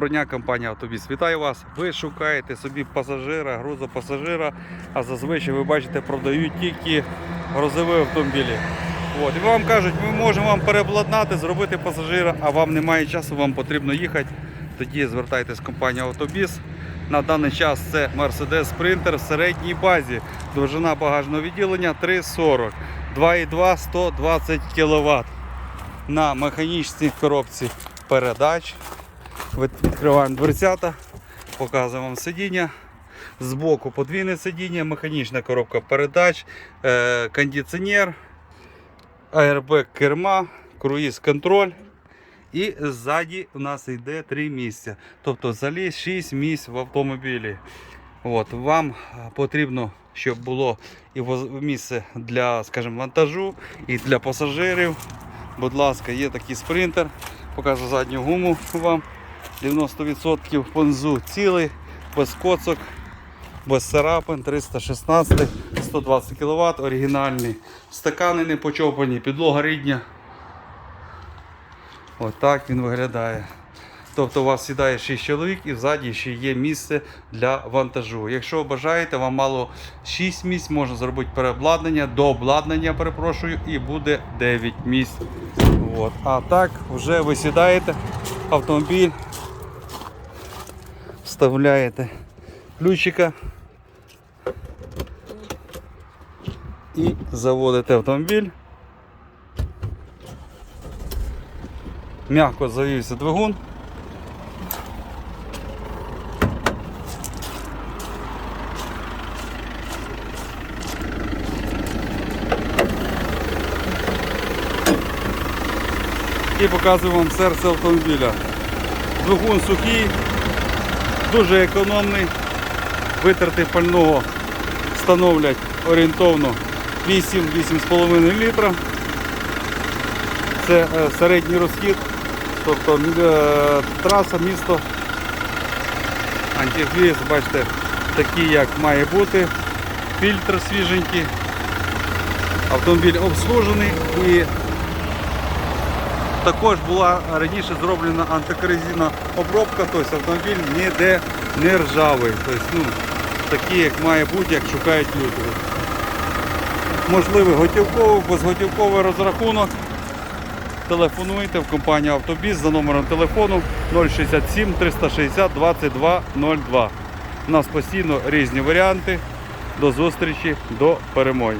Броня компанія Автобіс. Вітаю вас. Ви шукаєте собі пасажира, грузопасажира, а зазвичай ви бачите, продають тільки грузові автомобілі. От. І вам кажуть, ми можемо вам переобладнати, зробити пасажира, а вам немає часу, вам потрібно їхати. Тоді звертайтесь в компанію Автобіс. На даний час це Mercedes Sprinter в середній базі. Довжина багажного відділення 3,40, 2,2 120 кВт. На механічній коробці передач. Від- Відкриваємо дверцята, показуємо вам сидіння. Збоку подвійне сидіння, механічна коробка передач, е, кондиціонер, аербек керма, круїз контроль. І ззаді у нас йде 3 місця. Тобто взагалі 6 місць в автомобілі. От, вам потрібно, щоб було і місце для, скажімо, вантажу, і для пасажирів. Будь ласка, є такий спринтер. Покажу задню гуму вам. 90% понзу цілий, без коцок, без царапин, 316, 120 кВт, оригінальний. Стакани не почопані, підлога рідня. Отак він виглядає. Тобто у вас сідає 6 чоловік і ззаді ще є місце для вантажу. Якщо бажаєте, вам мало 6 місць, можна зробити переобладнання, до обладнання, перепрошую, і буде 9 місць. От. А так вже ви сідаєте автомобіль, вставляєте ключика і заводите автомобіль. М'яко завівся двигун. І показую вам серце автомобіля. Двигун сухий, дуже економний. Витрати пального становлять орієнтовно 8-8,5 літра. Це е, середній розхід, тобто е, траса, місто. Антифріз, бачите, такий як має бути. Фільтр свіженький. Автомобіль обслужений і також була раніше зроблена антикорозійна обробка, тобто автомобіль ніде не ржавий. Тобто, ну, такий, як має бути, як шукають люди. Можливий готівковий, безготівковий розрахунок. Телефонуйте в компанію Автобіс за номером телефону 067 360 22 02. У нас постійно різні варіанти. До зустрічі, до перемоги.